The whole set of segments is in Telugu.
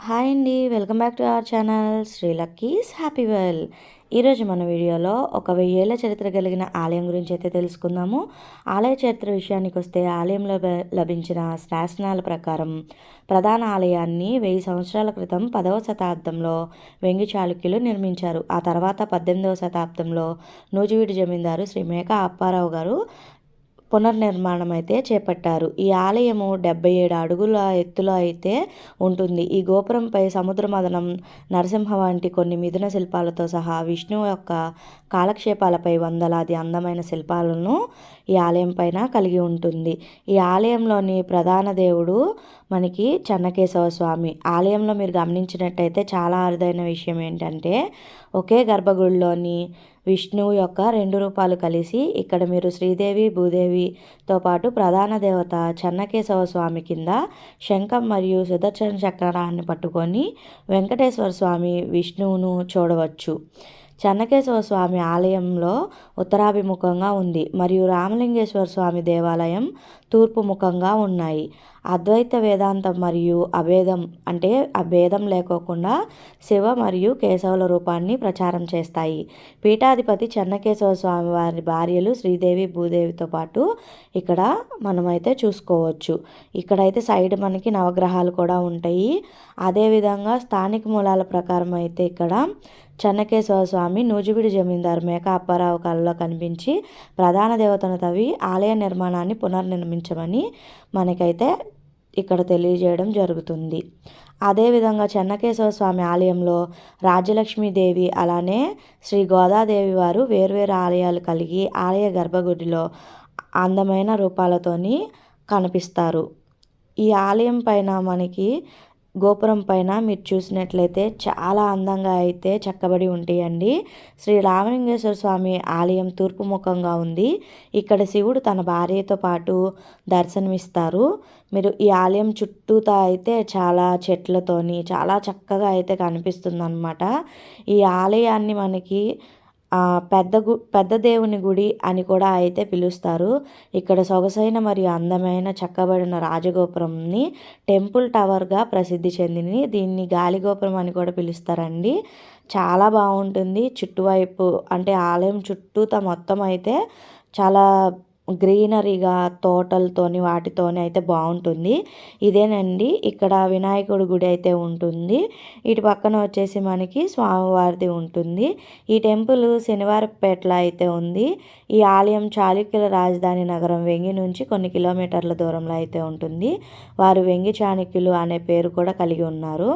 హాయ్ అండి welcome back to our channel Sri Lucky's happy well ఈరోజు మన వీడియోలో ఒక వెయ్యేళ్ళ చరిత్ర కలిగిన ఆలయం గురించి అయితే తెలుసుకుందాము. ఆలయ చరిత్ర విషయానికి వస్తే ఆలయంలో లభించిన శాసనాల ప్రకారం ప్రధాన ఆలయాన్ని వెయ్యి సంవత్సరాల క్రితం పదవ శతాబ్దంలో వెంగి చాళుక్యులు నిర్మించారు. ఆ తర్వాత పద్దెనిమిదవ శతాబ్దంలో నూజివీడి జమీందారు శ్రీ మేక అప్పారావు గారు పునర్నిర్మాణం అయితే చేపట్టారు. ఈ ఆలయము డెబ్బై ఏడు అడుగుల ఎత్తులో అయితే ఉంటుంది. ఈ గోపురంపై సముద్ర మదనం నరసింహ వంటి కొన్ని మిథున శిల్పాలతో సహా విష్ణువు యొక్క కాలక్షేపాలపై వందలాది అందమైన శిల్పాలను ఈ ఆలయం పైన కలిగి ఉంటుంది. ఈ ఆలయంలోని ప్రధాన దేవుడు మనకి చెన్నకేశవ స్వామి. ఆలయంలో మీరు గమనించినట్టయితే చాలా అరుదైన విషయం ఏంటంటే ఒకే గర్భగుడిలోని విష్ణువు యొక్క రెండు రూపాలు కలిసి ఇక్కడ మీరు శ్రీదేవి భూదేవితో పాటు ప్రధాన దేవత చెన్నకేశవ స్వామి కింద శంఖం మరియు సుదర్శన చక్రాన్ని పట్టుకొని వెంకటేశ్వర స్వామి విష్ణువును చూడవచ్చు. చెన్నకేశవ స్వామి ఆలయంలో ఉత్తరాభిముఖంగా ఉంది మరియు రామలింగేశ్వర స్వామి దేవాలయం తూర్పు ముఖంగా ఉన్నాయి. అద్వైత వేదాంతం మరియు అభేదం అంటే అభేదం లేకోకుండా శివ మరియు కేశవుల రూపాన్ని ప్రచారం చేస్తాయి. పీఠాధిపతి చెన్నకేశవ స్వామి వారి భార్యలు శ్రీదేవి భూదేవితో పాటు ఇక్కడ మనమైతే చూసుకోవచ్చు. ఇక్కడైతే సైడ్ మనకి నవగ్రహాలు కూడా ఉంటాయి. అదేవిధంగా స్థానిక మూలాల ప్రకారం అయితే ఇక్కడ చెన్నకేశవ స్వామి నూజివీడు జమీందారు మేక అప్పారావు కళలో కనిపించి ప్రధాన దేవతను తవ్వి ఆలయ నిర్మాణాన్ని పునర్నిర్మించమని మనకైతే ఇక్కడ తెలియజేయడం జరుగుతుంది. అదేవిధంగా చెన్నకేశవ స్వామి ఆలయంలో రాజ్యలక్ష్మీదేవి అలానే శ్రీ గోదాదేవి వారు వేర్వేరు ఆలయాలు కలిగి ఆలయ గర్భగుడిలో అందమైన రూపాలతోని కనిపిస్తారు. ఈ ఆలయం పైన మనకి గోపురం పైన మీరు చూసినట్లయితే చాలా అందంగా అయితే చెక్కబడి ఉంటాయండి. శ్రీ రామలింగేశ్వర స్వామి ఆలయం తూర్పు ముఖంగా ఉంది. ఇక్కడ శివుడు తన భార్యతో పాటు దర్శనమిస్తారు. మీరు ఈ ఆలయం చుట్టూతా అయితే చాలా చెట్లతోని చాలా చక్కగా అయితే కనిపిస్తుంది అనమాట ఈ ఆలయాన్ని మనకి పెద్ద గు పెద్ద దేవుని గుడి అని కూడా అయితే పిలుస్తారు. ఇక్కడ సొగసైన మరియు అందమైన చెక్కబడిన రాజగోపురంని టెంపుల్ టవర్గా ప్రసిద్ధి చెందింది. దీన్ని గాలిగోపురం అని కూడా పిలుస్తారండి. చాలా బాగుంటుంది. చుట్టువైపు అంటే ఆలయం చుట్టూత మొత్తం అయితే చాలా గ్రీనరీగా తోటలతోని వాటితోని అయితే బాగుంటుంది. ఇదేనండి. ఇక్కడ వినాయకుడి గుడి అయితే ఉంటుంది. ఇటు పక్కన వచ్చేసి మనకి స్వామివారిది ఉంటుంది. ఈ టెంపుల్ శనివారపేటలో అయితే ఉంది. ఈ ఆలయం చాళుక్యుల రాజధాని నగరం వెంగి నుంచి కొన్ని కిలోమీటర్ల దూరంలో అయితే ఉంటుంది. వారు వెంగి చాణక్యులు అనే పేరు కూడా కలిగి ఉన్నారు.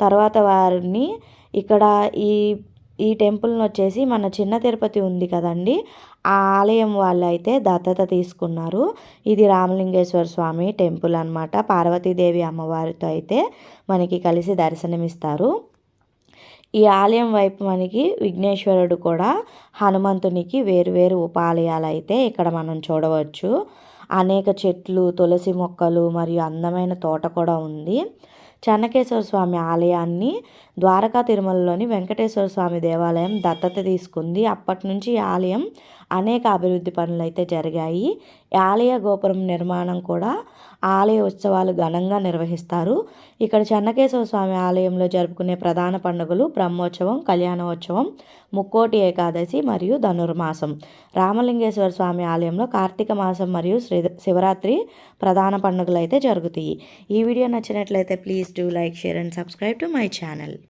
తర్వాత వారిని ఇక్కడ ఈ ఈ టెంపుల్ని వచ్చేసి మన చిన్న తిరుపతి ఉంది కదండి. ఆ ఆలయం వాళ్ళు అయితే దత్తత తీసుకున్నారు. ఇది రామలింగేశ్వర స్వామి టెంపుల్ అనమాట పార్వతీదేవి అమ్మవారితో అయితే మనకి కలిసి దర్శనమిస్తారు. ఈ ఆలయం వైపు మనకి విఘ్నేశ్వరుడు కూడా హనుమంతునికి వేరు వేరు ఉపాలయాలు అయితే ఇక్కడ మనం చూడవచ్చు. అనేక చెట్లు తులసి మొక్కలు మరియు అందమైన తోట కూడా ఉంది. చెన్నకేశ్వర స్వామి ఆలయాన్ని ద్వారకా తిరుమలలోని వెంకటేశ్వర స్వామి దేవాలయం దత్తత తీసుకుంది. అప్పటి నుంచి ఈ ఆలయం అనేక అభివృద్ధి పనులు అయితే జరిగాయి. ఆలయ గోపురం నిర్మాణం కూడా ఆలయ ఉత్సవాలు ఘనంగా నిర్వహిస్తారు. ఇక్కడ చెన్నకేశవ స్వామి ఆలయంలో జరుపుకునే ప్రధాన పండుగలు బ్రహ్మోత్సవం కళ్యాణోత్సవం ముక్కోటి ఏకాదశి మరియు ధనుర్మాసం. రామలింగేశ్వర స్వామి ఆలయంలో కార్తీక మాసం మరియు శ్రీ శివరాత్రి ప్రధాన పండుగలు అయితే జరుగుతాయి. ఈ వీడియో నచ్చినట్లయితే please do like share and subscribe to my channel.